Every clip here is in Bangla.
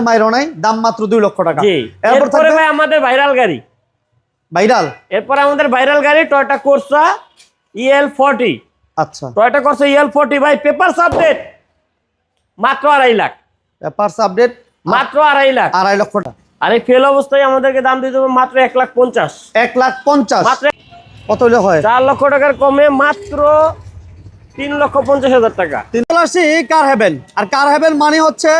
একটা মাইরও নাই দাম মাত্র দুই লক্ষ টাকা। এরপর ভাই আমাদের ভাইরাল গাড়ি। ভাইরাল? এরপর আমাদের ভাইরাল গাড়ি টয়টা কোর্সা ইএল ফর্টি আচ্ছা। টয়টা কোর্সা ইএল ফর্টি ভাই পেপার আপডেট মাত্র আড়াই লাখ। পার্স আপডেট মাত্র আড়াই লাখ। আড়াই লক্ষ টাকা। আর এই ফেল অবস্থায় আমাদেরকে দাম দিতে হবে মাত্র এক লাখ পঞ্চাশ। এক লাখ পঞ্চাশ? মাত্র কত হয়? চার লক্ষ টাকার কমে মাত্র তিন লক্ষ পঞ্চাশ হাজার টাকা। তিন কার হেভেন আর কার হেভেন মানে হচ্ছে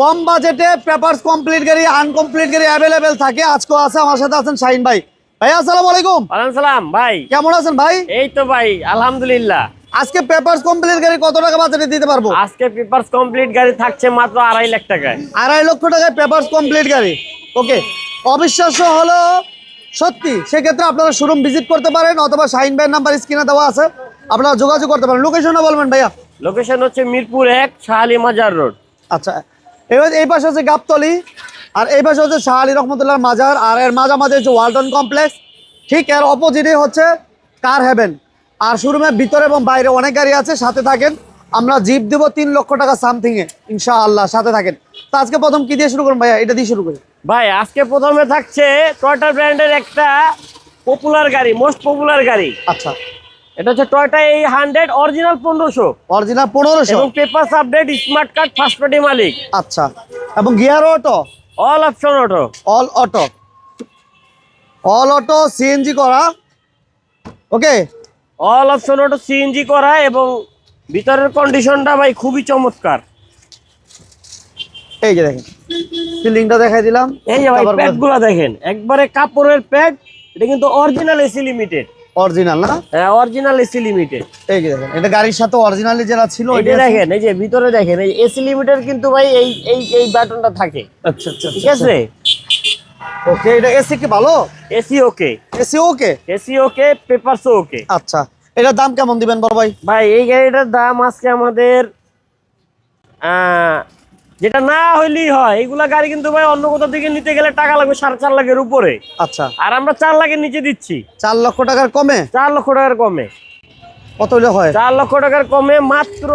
কম বাজেটে পেপারস কমপ্লিট গাড়ি আনকমপ্লিট গাড়ি অ্যাভেলেবেল থাকে। আজকেও আছে আমার সাথে আছেন শাহিন ভাই। ভাই আসসালামু আলাইকুম। ওয়ালাইকুম সালাম ভাই। কেমন আছেন ভাই? এই তো ভাই আলহামদুলিল্লাহ। আজকে পেপারস কমপ্লিট গাড়ি কত টাকা বাজেটে দিতে পারব? আজকে পেপারস কমপ্লিট গাড়ি থাকছে মাত্র আড়াই লাখ টাকায়। আড়াই লক্ষ টাকায় পেপারস কমপ্লিট গাড়ি। ওকে অবিশ্বাস্য হলো সত্যি সেক্ষেত্রে আপনারা শোরুম ভিজিট করতে পারেন অথবা শাহিন ভাইয়ের নাম্বার স্ক্রিনে দেওয়া আছে। আপনারা যোগাযোগ করতে পারেন। লোকেশনও বলবেন ভাইয়া। লোকেশন হচ্ছে মিরপুর এক শাহালি মাজার রোড। আচ্ছা এবার এই পাশে হচ্ছে গাবতলি আর এই পাশে হচ্ছে শাহ আলী রহমতুল্লাহ মাজার আর এর মাঝামাঝি হচ্ছে ওয়ালটন কমপ্লেক্স। ঠিক এর অপোজিটে হচ্ছে কার হেভেন। আর শোরুমের ভিতরে এবং বাইরে অনেক গাড়ি আছে সাথে থাকেন আমরা জিপ দিব তিন লক্ষ টাকা সামথিং এ ইনশাআল্লাহ সাথে থাকেন। তো আজকে প্রথম কি দিয়ে শুরু করুন ভাইয়া? এটা দিয়ে শুরু করি। ভাই আজকে প্রথমে থাকছে টয়টা ব্র্যান্ডের একটা পপুলার গাড়ি মোস্ট পপুলার গাড়ি। আচ্ছা। এটা হচ্ছে টয়টা এই হান্ড্রেড অরিজিনাল পনেরোশো। অরিজিনাল পনেরোশো? এবং paper update smart card first party মালিক। আচ্ছা। এবং gear auto all option auto all auto all auto CNG করা। Okay all option auto CNG করা এবং ভিতরের কন্ডিশনটা ভাই খুবই চমৎকার। এই যে দেখেন। সিলিংটা দেখাই দিলাম। এই যে ভাই প্যাডগুলা দেখেন। একবারে কাপড়ের প্যাড এটা কিন্তু অরিজিনাল এসি লিমিটেড অরিজিনাল না? হ্যাঁ অরিজিনাল এসি লিমিটেড এই যে দেখেন এটা গাড়ির সাথে অরিজিনালি যেটা ছিল এটা দেখেন এই যে ভিতরে দেখেন এই এসি লিমিটেড কিন্তু ভাই এই এই এই বাটনটা থাকে। আচ্ছা আচ্ছা ঠিক আছে? ওকে এটা এসি কি ভালো? AC okay AC okay AC okay পেপারসও okay আচ্ছা এটার দাম কেমন দিবেন বড় ভাই? ভাই এই গাড়িটার দাম আজকে আমাদের আহ, যেটা না হইলেই হয় এইগুলা গাড়ি কিন্তু ভাই অন্য কোথাও থেকে নিতে গেলে টাকা লাগবে সাড়ে চার লাখের উপরে। আচ্ছা। আর আমরা চার লাখের নিচে দিচ্ছি। চার লক্ষ টাকার কমে? চার লক্ষ টাকার কমে। কত হলে হয়? চার লক্ষ টাকার কমে মাত্র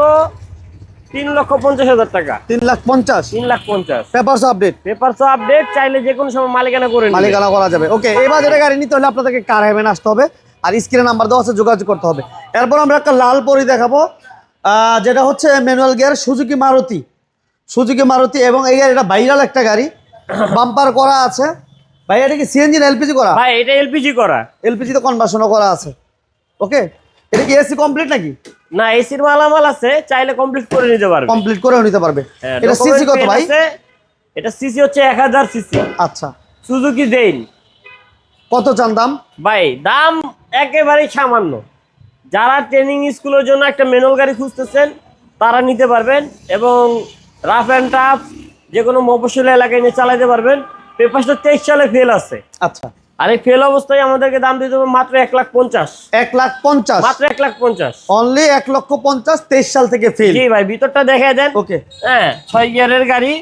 তিন লক্ষ পঞ্চাশ হাজার টাকা। তিন লাখ পঞ্চাশ? তিন লাখ পঞ্চাশ। পেপারস আপডেট পেপার আপডেট চাইলে যে কোনো সময় মালিকানা করে মালিকানা করা যাবে। ওকে এই বাজারে গাড়ি নিতে হলে আপনাদেরকে কার হেভেন আসতে হবে আর স্ক্রিনে নাম্বার দেওয়া আছে যোগাযোগ করতে হবে। এরপর আমরা একটা লাল পরি দেখাবো যেটা হচ্ছে manual gear Suzuki Maruti Suzuki Maruti এবং এই গাড়িটা ভাইরাল একটা গাড়ি। বাম্পার করা আছে। ভাই এটা কি সিএনজি না এলপিজি করা? ভাই এটা এলপিজি করা। এলপিজি তো কনভার্সনও করা আছে। ওকে এটা কি এসি কমপ্লিট নাকি? না এসির মালামাল আছে চাইলে কমপ্লিট করে নিতে পারবে। কমপ্লিট করেও নিতে পারবে। হ্যাঁ, এটা সিসি কত ভাই? এটা সিসি হচ্ছে এক হাজার সিসি আচ্ছা। সুজুকি দেইন কত চান দাম? ভাই দাম একেবারেই সামান্য। যারা ট্রেনিং স্কুলের জন্য একটা ম্যানুয়াল গাড়ি খুঁজতেছেন তারা নিতে পারবেন এবং রাফ অ্যান্ড টাফ যে কোনো মফসল এলাকায় নিয়ে চালাতে পারবেন। পেপারটা তেইশ সালে ফেল আছে। আচ্ছা। আর এই ফেল অবস্থায় আমাদেরকে দাম দিতে হবে মাত্র এক লাখ পঞ্চাশ। এক লাখ পঞ্চাশ? মাত্র এক লাখ পঞ্চাশ। অনলি এক লক্ষ পঞ্চাশ তেইশ সাল থেকে ফেল জি ভাই ভিতরটা দেখে দেন। ওকে হ্যাঁ ছয় গিয়ারের গাড়ি।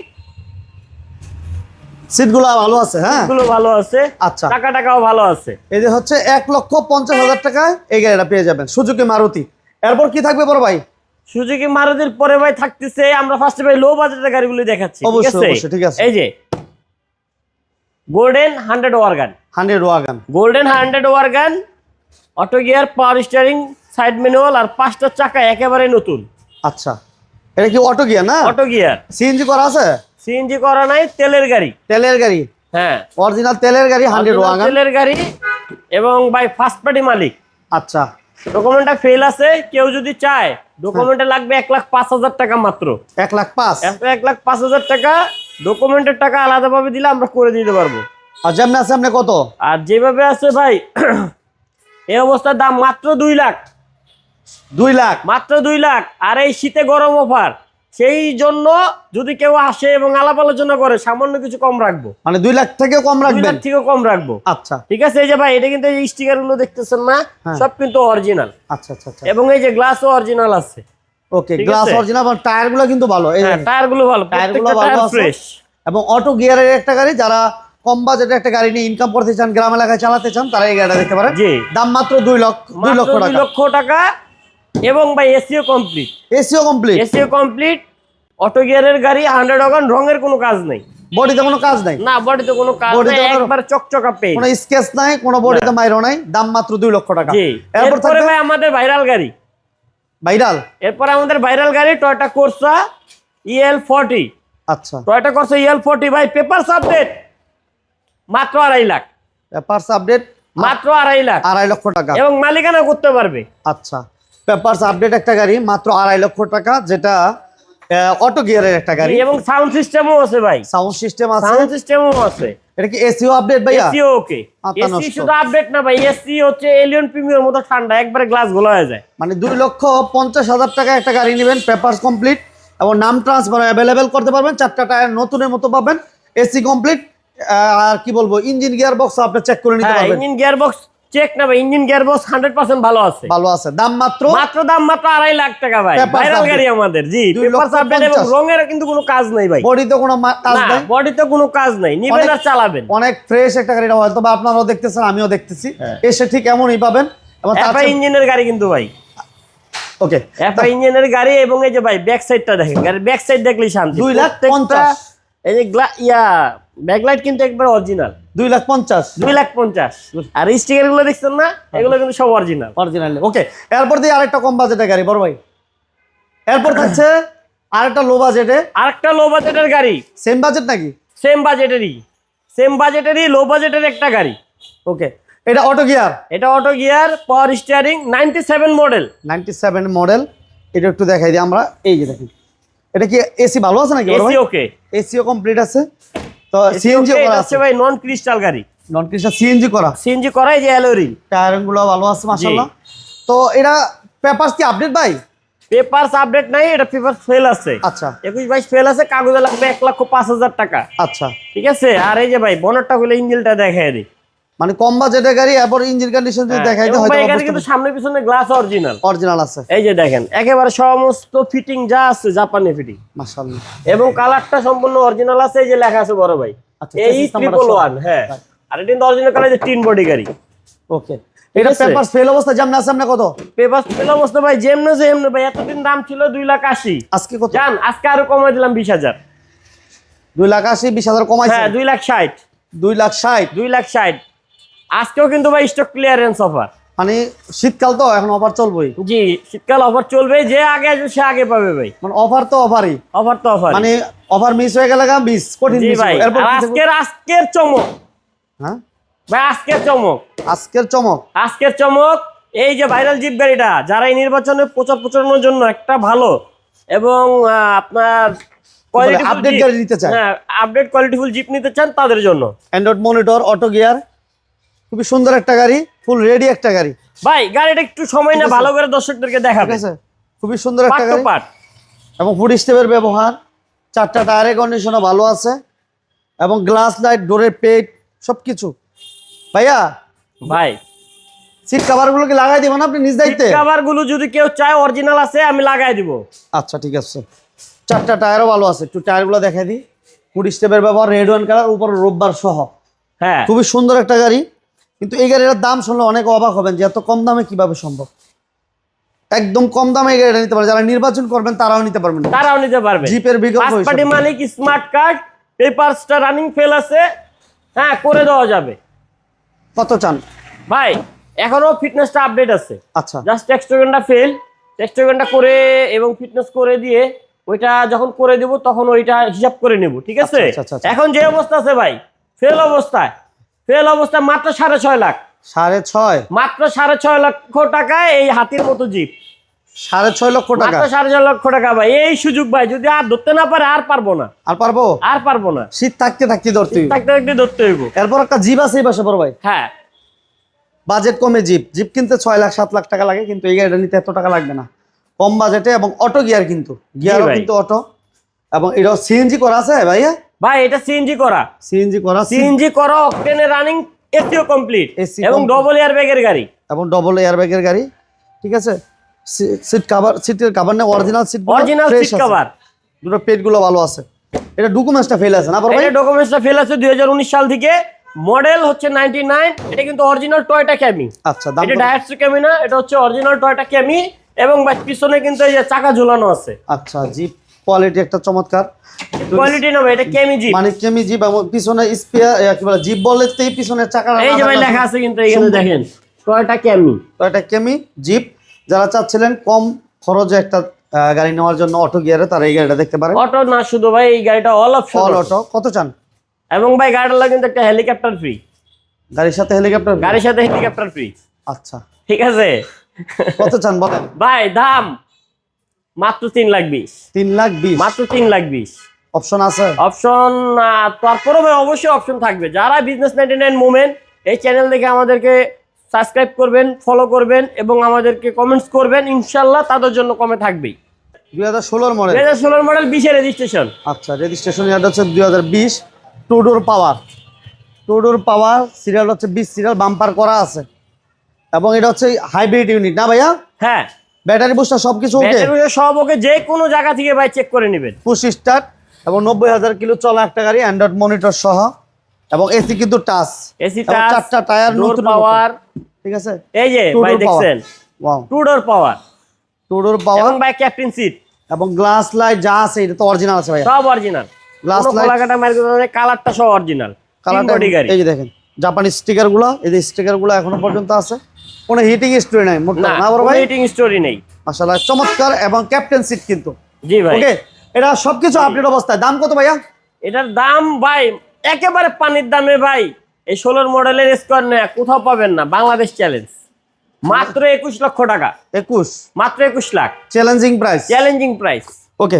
সিটগুলো ভালো আছে হ্যাঁ? গুলো ভালো আছে। আচ্ছা। টাকা টাকাও ভালো আছে। এই যে হচ্ছে এক লক্ষ পঞ্চাশ হাজার টাকায় এই গাড়িটা পেয়ে যাবেন। সুজুকি মারুতি। এরপর কি থাকবে বড় ভাই? সুজুকি মারুতির পরে ভাই থাকতেছে আমরা ফার্স্টে ভাই লো বাজেটের গাড়িগুলো দেখাচ্ছি ঠিক অবশ্যই, ঠিক আছে। এই যে golden hundred wagon hundred wagon golden hundred wagon auto gear power steering side manual আর পাঁচটা চাকা একেবারে নতুন। আচ্ছা এটা কি অটো গিয়ার না? অটো গিয়ার সিএনজি করা আছে? সিএনজি করা নাই তেলের গাড়ি। তেলের গাড়ি? হ্যাঁ। অরিজিনাল তেলের গাড়ি হান্ড্রেড ওয়াগান তেলের গাড়ি এবং ভাই ফার্স্ট পার্টি মালিক। আচ্ছা। ডকুমেন্টটা ফেল আছে কেউ যদি চায় ডকুমেন্টে লাগবে এক লাখ পাঁচ হাজার টাকা মাত্র। এক লাখ পাঁচ? এক- এক লাখ পাঁচ হাজার টাকা ডকুমেন্টের টাকা আলাদাভাবে দিলে আমরা করে দিতে পারব। আর যেমন আছে আপনি কত? আর যেভাবে আছে ভাই এই অবস্থার দাম মাত্র দুই লাখ। দুই লাখ? মাত্র দুই লাখ। আর এই শীতে গরম অফার। সেই জন্য যদি কেউ আসে এবং আলাপ আলোচনা করে সামান্য কিছু কম রাখব। মানে দুই লাখ থেকেও কম দুই রাখবেন? লাখ থেকেও কম রাখব। আচ্ছা। ঠিক আছে? এই যে ভাই এটা কিন্তু এই স্টিকারগুলো দেখতেছেন না হ্যাঁ। সব কিন্তু অরিজিনাল আচ্ছা আচ্ছা আচ্ছা। এবং এই যে গ্লাসও অরিজিনাল আছে। Okay glass? অরিজিনাল টায়ারগুলো কিন্তু ভালো। এই হ্যাঁ টায়ারগুলো ভালো টায়ারগুলো ভালো টায়ার ফ্রেশ এবং অটো গিয়ারের একটা গাড়ি যারা কম বাজেটের একটা গাড়ি নিয়ে ইনকাম করতে চান গ্রাম এলাকায় চালাতে চান তারা এই গাড়িটা দেখতে পারেন। দাম মাত্র দুই লক্ষ দুই লক্ষ দুই টাকা। লক্ষ টাকা এবং ভাই এসিও কমপ্লিট। এসিও কমপ্লিট? এসিও কমপ্লিট অটো গিয়ারের গাড়ি হান্ড্রেড ওয়াগন রঙের কোনো কাজ নেই। বডিতে কোনো কাজ নাই? না বডিতে কোনো কাজ নেই একবার চকচকা পেয়ে কোনো স্কেচ নাই কোনো বডিতে মাইরো নাই দাম মাত্র দুই লক্ষ টাকা। জি। এরপর থাকবে ভাই আমাদের ভাইরাল গাড়ি। ভাইরাল? এরপরে আমাদের ভাইরাল গাড়ি টয়টা কোর্সা ইএল ফর্টি আচ্ছা। টয়টা কোর্সা ইএল ফর্টি ভাই পেপার আপডেট মাত্র আড়াই লাখ। পেপারস আপডেট মাত্র আড়াই লাখ। আড়াই লক্ষ টাকা। এবং মালিকানা করতে পারবে। আচ্ছা। পেপারস আপডেট একটা গাড়ি মাত্র আড়াই লক্ষ টাকা যেটা অটো গিয়ারের একটা গাড়ি। এবং সাউন্ড সিস্টেমও আছে ভাই। সাউন্ড সিস্টেম আছে। সাউন্ড সিস্টেমও আছে। এটা কি এসিও আপডেট ভাইয়া? AC okay. এসি শুধু আপডেট না ভাই এসি হচ্ছে এলিয়ন প্রিমিয়ার মতো ঠান্ডা একবারে গ্লাস গলা হয়ে যায়। মানে দুই লক্ষ পঞ্চাশ হাজার টাকা একটা গাড়ি নেবেন পেপারস কমপ্লিট এবং নাম ট্রান্সফার অ্যাভেলেবেল করতে পারবেন চারটা টায়ার নতুনের মতো পাবেন এসি কমপ্লিট আর কি বলব ইঞ্জিন গিয়ার বক্স আপনি চেক করে নিতে হ্যাঁ পারবেন। ইঞ্জিন গিয়ার বক্স চেক না ভাই ইঞ্জিন ভালো আছে। ভালো আছে। দাম মাত্র মাত্র দাম মাত্র আড়াই লাখ টাকা ভাই। ভাইরাল গাড়ি আমাদের জি পেপার লক্ষ এবং রঙের কিন্তু কোনো কাজ নাই ভাই। বডিতে কোনো কাজ নাই? বডিতে কোনো কাজ নাই। নিবেন আর চালাবেন। অনেক ফ্রেশ একটা গাড়ি হয়তো বা আপনারাও দেখতেছেন আমিও দেখতেছি। হ্যাঁ। এসে ঠিক এমনই পাবেন। এবং তার এফআই ইঞ্জিনের গাড়ি কিন্তু ভাই। ওকে এফআই ইঞ্জিনের গাড়ি এবং এই যে ভাই ব্যাক সাইডটা দেখেন। গাড়ির ব্যাক সাইড দেখলেই শান্তি। দুই লাখ। এই যে ইয়া ব্যাকলাইট কিন্তু একবার অরিজিনাল দুই লাখ পঞ্চাশ। দুই লাখ পঞ্চাশ। আর স্টিকারগুলো দেখছেন না? এগুলো কিন্তু সব অরিজিনাল অরিজিনাল ওকে এরপর দিয়ে আরেকটা কম বাজেটের গাড়ি বড় ভাই। এরপর থাকছে আরেকটা লো বাজেটে আরেকটা লো বাজেটের গাড়ি। সেম বাজেট নাকি? সেম বাজেটেরই সেম বাজেটেরই লো বাজেটের একটা গাড়ি। ওকে এটা অটো গিয়ার এটা auto gear power steering ninety seven model ninety seven model এটা একটু দেখাই দিই আমরা। এই যে দেখেন। এটা কি এসি ভালো আছে নাকি এসি ওকে এসিও কমপ্লিট আছে। তো সিএনজি করা আছে। ভাই নন ক্রিস্টাল গাড়ি নন সিএনজি করা। সিএনজি করাই যে অ্যালোরিং টায়ারগুলো ভালো আছে মাশাআল্লাহ। তো এটা পেপারস কি আপডেট ভাই? পেপারস আপডেট নাই এটা পেপার ফেল আছে। আচ্ছা। একুশ বাইশ ফেল আছে কাগজে লাগবে এক লক্ষ পাঁচ হাজার টাকা। আচ্ছা। ঠিক আছে? আর এই যে ভাই বনারটা হলে ইঞ্জিনটা দেখাই দিই। মানে কম বাজেটের গাড়ি এরপর ইঞ্জিন কন্ডিশন যদি দেখাইতে হ্যাঁ, এবং ভাই হয়তো এখানে কিন্তু সামনে পিছনে গ্লাস অরিজিনাল অরিজিনাল আছে। এই যে দেখেন একেবারে সমস্ত ফিটিং যা আছে জাপানি ফিটিং মাশাআল্লাহ। এবং কালারটা সম্পূর্ণ অরিজিনাল আছে এই যে লেখা আছে বড় ভাই। আচ্ছা, এই ট্রিপল। ওয়ান হ্যাঁ। আর এটা কিন্তু অরিজিনাল কালার যে তিন বডি গাড়ি। ওকে এটা পেপার ফেল অবস্থা যেমন আছে আপনার কত? পেপার ফেল অবস্থা ভাই যেমনে যেমনে ভাই এতদিন দাম ছিল দুই লাখ আশি। আজকে কত? জান আজকে আরও কমাই দিলাম বিশ হাজার। দুই লাখ আশি বিশ হাজার কমাইছে? হ্যাঁ দুই লাখ ষাট। দুই লাখ ষাট। দুই লাখ ষাট। আজকেও কিন্তু ভাই স্টক ক্লিয়ারেন্স অফার মানে শীতকাল তো এখন অফার চলবেই। জি শীতকাল অফার চলবে যে আগে আসবে সে আগে পাবে ভাই। মানে অফার তো অফারই অফার তো অফার মানে অফার মিস হয়ে গেলে মিস কঠিন জি ভাই? আজকের আজকের চমক। হ্যাঁ? ভাই আজকের চমক। আজকের চমক। আজকের চমক এই যে ভাইরাল জিপ গাড়িটা যারা এই নির্বাচনে প্রচার প্রচারণের জন্য একটা ভালো এবং আপনার Jeep- গাড়ি নিতে চান হ্যাঁ আপডেট কোয়ালিটিফুল জিপ নিতে চান তাদের জন্য। অ্যান্ড্রয়েড মনিটর অটো গিয়ার খুবই সুন্দর একটা গাড়ি ফুল রেডি একটা গাড়ি। ভাই গাড়িটা একটু সময় না ভালো করে দর্শকদেরকে দেখাবে। খুবই সুন্দর একটা গাড়ি। এবং ফুড স্টেপের ব্যবহার চারটা টায়ারের কন্ডিশনও ভালো আছে। এবং গ্লাস লাইট ডোরের পেট সব কিছু ভাইয়া ভাই। সিট কাভারগুলো কি লাগাই দিবেন আপনি নিজ দায়িত্বে? কাভারগুলো যদি কেউ চায় অরিজিনাল আছে আমি লাগাই দিব। আচ্ছা ঠিক আছে। চারটা টায়ারও ভালো আছে। একটু টায়ারগুলো দেখাই দিই। ফুড স্টেপের ব্যবহার রেড ওয়ান কালার উপর রোববার সহ। হ্যাঁ। খুবই সুন্দর একটা গাড়ি। কিন্তু এই গাড়িটার দাম শুনলে অনেক অবাক হবেন যে এত কম দামে কীভাবে সম্ভব? একদম কম দামে এই গাড়িটা নিতে পারে যারা নির্বাচন করবেন তারাও নিতে পারবেন। তারাও নিতে পারবে। জিপের বিকল্প। পার্টি মালিক স্মার্ট কার্ড পেপারসটা রানিং ফেল আছে। হ্যাঁ করে দেওয়া যাবে। কত চান? ভাই এখনও ফিটনেসটা আপডেট আছে। আচ্ছা। জাস্ট টেক্সটোগেনটা ফেল টেক্সটোগেনটা করে এবং ফিটনেস করে দিয়ে ওইটা যখন করে দেব তখন ওইটা হিসাব করে নেব ঠিক আছে? আচ্ছা, আচ্ছা, আচ্ছা। এখন যে অবস্থা আছে ভাই ফেল অবস্থায়। ফেল অবস্থা মাত্র সাড়ে ছয় লাখ। সাড়ে ছয়? মাত্র সাড়ে ছয় লক্ষ টাকায় এই হাতির মতো জিপ সাড়ে ছয় লক্ষ টাকা? সাড়ে ছয় লক্ষ টাকা ভাই। এই সুযোগ ভাই যদি আর ধরতে না পারে আর পারব না। আর পারব? আর পারব না। শীত থাকতে থাকতে ধরতে থাকতে থাকতে ধরতে হইব। এরপর একটা জিপ আছে এই পাশে বড় ভাই। হ্যাঁ। বাজেট কমে জিপ জিপ কিনতে ছয় লাখ সাত লাখ টাকা লাগে কিন্তু এই গাড়িটা নিতে এত টাকা লাগবে না। কম বাজেটে এবং অটো গিয়ার কিন্তু। গিয়ারও ভাই। কিন্তু অটো। এবং এটা সিএনজি করা আছে ভাইয়া? ভাই এটা সিএনজি করা। সিএনজি করা সিএনজি করা অকটেনে রানিং এসিও কমপ্লিট AC এবং। ডবল এয়ার ব্যাগের গাড়ি। এবং ডবল এয়ার ব্যাগের গাড়ি ঠিক আছে? সিট কাভার সিটের কাভার নেই original seat original seat cover দুটো পেটগুলো ভালো আছে। এটা ডকুমেন্টসটা ফেল আছে না ভাই এটা ডকুমেন্টসটা ফেল আছে দুই হাজার উনিশ সাল থেকে। মডেল হচ্ছে নাইনটি নাইন এটা কিন্তু অরিজিনাল টয়টা ক্যামি আচ্ছা এটা? ডায়াটসু ক্যামি না এটা হচ্ছে অরিজিনাল টয়টা ক্যামি এবং পিছনে কিন্তু এই যে চাকা ঝুলানো আছে। আচ্ছা জিপ কোয়ালিটি একটা চমৎকার। কোয়ালিটি নেবে এটা কেমিজি মানে কেমি জিপ এবং পিছনে স্পেয়ার কি বলে জিপ বললে তো পিছনে চাকা এই যে ভাই লেখা আছে কিন্তু এখানে দেখেন টয়টা কেমি? এটা কেমি? জিপ। যারা চাচ্ছিলেন কম খরচে একটা গাড়ি নেওয়ার জন্য অটো গিয়ারে তারা এই গাড়িটা দেখতে পারেন। অটো না শুধু ভাই এই গাড়িটা অল অপশন অল অটো কত চান? এবং ভাই গাড়িটা কিন্তু একটা হেলিকপ্টার ফ্রি গাড়ির সাথে হেলিকপ্টার গাড়ির সাথে হেলিকপ্টার ফ্রি আচ্ছা। ঠিক আছে? কত চান বলেন? ভাই দাম মাত্র তিন লাখ বিশ। তিন লাখ বিশ? মাত্র তিন লাখ বিশ। অপশন আছে? অপশন তারপরে ভাই অবশ্যই অপশন থাকবে। যারা বিজনেস নাইনটি নাইন মুভমেন্ট এই চ্যানেল দেখে আমাদেরকে সাবস্ক্রাইব করবেন ফলো করবেন এবং আমাদেরকে কমেন্টস করবেন ইনশাল্লাহ তাদের জন্য কমে থাকবেই। দুই হাজার ষোলোর মডেল দুই হাজার ষোলোর মডেল বিশে রেজিস্ট্রেশন আচ্ছা রেজিস্ট্রেশন ইয়ারটা হচ্ছে দুই হাজার বিশ। Two door power two door power serial হচ্ছে বিশ সিরিয়াল বাম্পার করা আছে। এবং এটা হচ্ছে হাইব্রিড ইউনিট না ভাইয়া? হ্যাঁ। ব্যাটারি বুস্টার সব কিছু ওকে ব্যাটারি সব ওকে যে কোনো জায়গা থেকে ভাই চেক করে নেবেন। পুশ স্টার্ট এবং নব্বই হাজার কিলো চলা একটা গাড়ি অ্যান্ড্রয়েড মনিটর সহ এবং এসি কিন্তু টাচ এসি এবং চারটা টায়ার নতুন পাওয়ার ঠিক আছে? এই যে ভাই দেখছেন? Wow two door power two door power এবং ভাই ক্যাপ্টেন সিট এবং গ্লাস লাইট যা আছে এটা তো অরিজিনাল আছে ভাই সব অরিজিনাল গ্লাস light- খোলাকাটা মার্কেট কালারটা সব অরিজিনাল কালারটা এই যে দেখেন জাপানি স্টিকারগুলো এই যে স্টিকারগুলো এখনও পর্যন্ত আছে। কোনো হিটিং স্টোরি নাই মোট না বড় ভাই? হিটিং স্টোরি নেই। আসলে চমৎকার এবং ক্যাপ্টেন সিট কিন্তু। জি ভাই। ওকে এটা সবকিছু আপডেট অবস্থায়। দাম কত ভাইয়া? এটার দাম ভাই একেবারে পানির দামে ভাই। এই ষোলোর মডেলের স্কোয়ার নেয় কোথাও পাবেন না বাংলাদেশ চ্যালেঞ্জ মাত্র একুশ লক্ষ টাকা। একুশ। মাত্র একুশ lakh. Challenging price challenging price okay